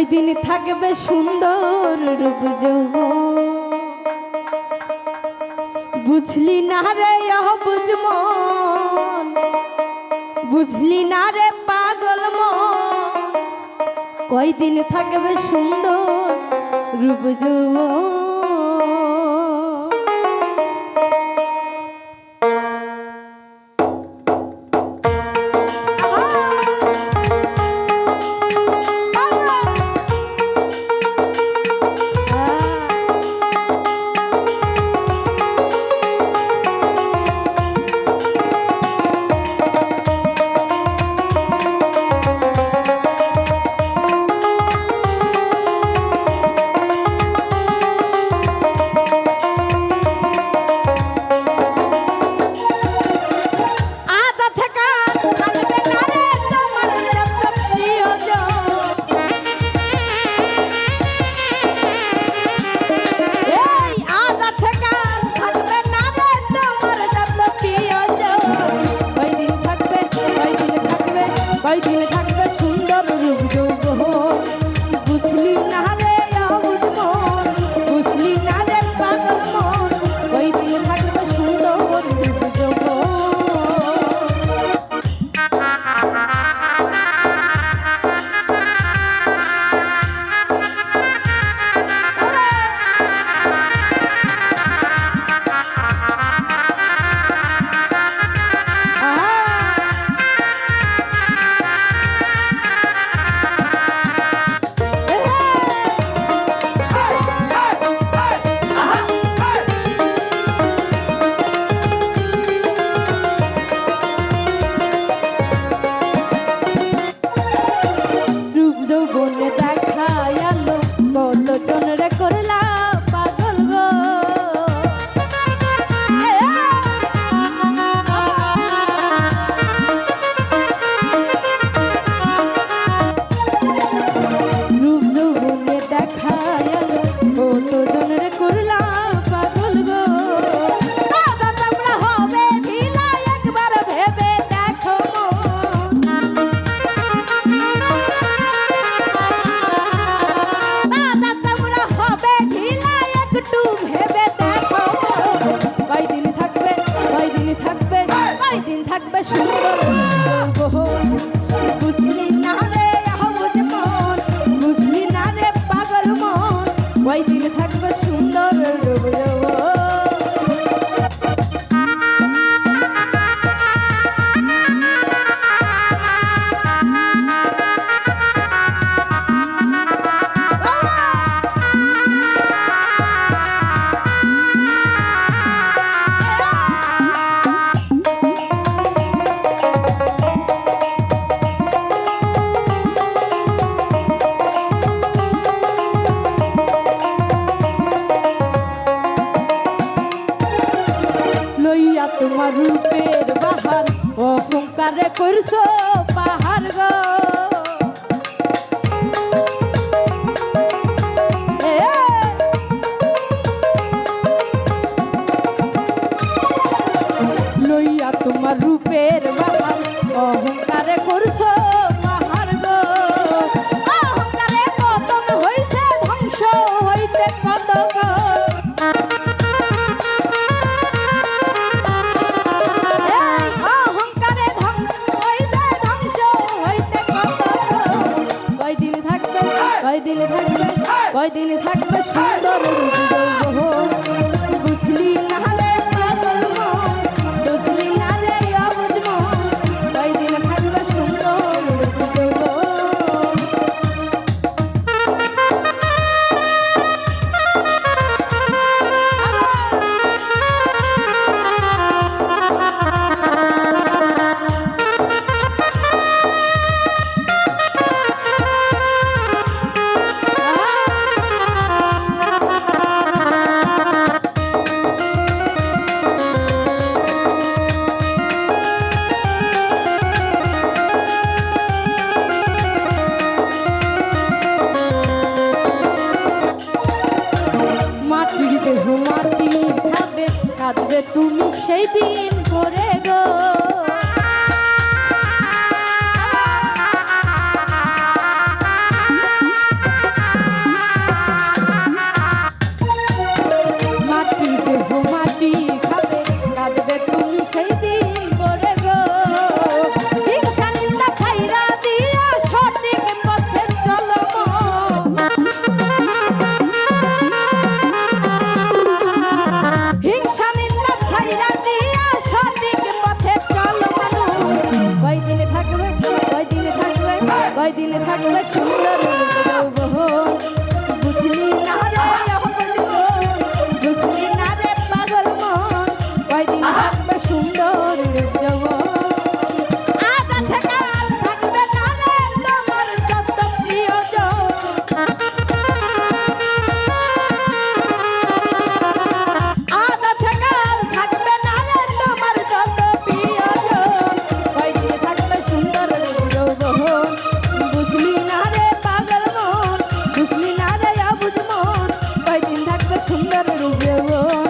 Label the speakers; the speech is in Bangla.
Speaker 1: ওই দিন থাকবে সুন্দর রূপ বুঝলি না রে বুঝম বুঝলি না রে পাগল ওই দিন থাকবে সুন্দর রূপ যৌ কয়দিন থাকবে সুন্দর ডুব পাহাড় করছ লইয়া তোমার রূপের বাবা অহংকার করছ কয়দিন থাকবে সুন্দর রূপ কাঁদবে তুমি সেই দিন। কয়দিন থাকবে সুন্দর যৌবন করবে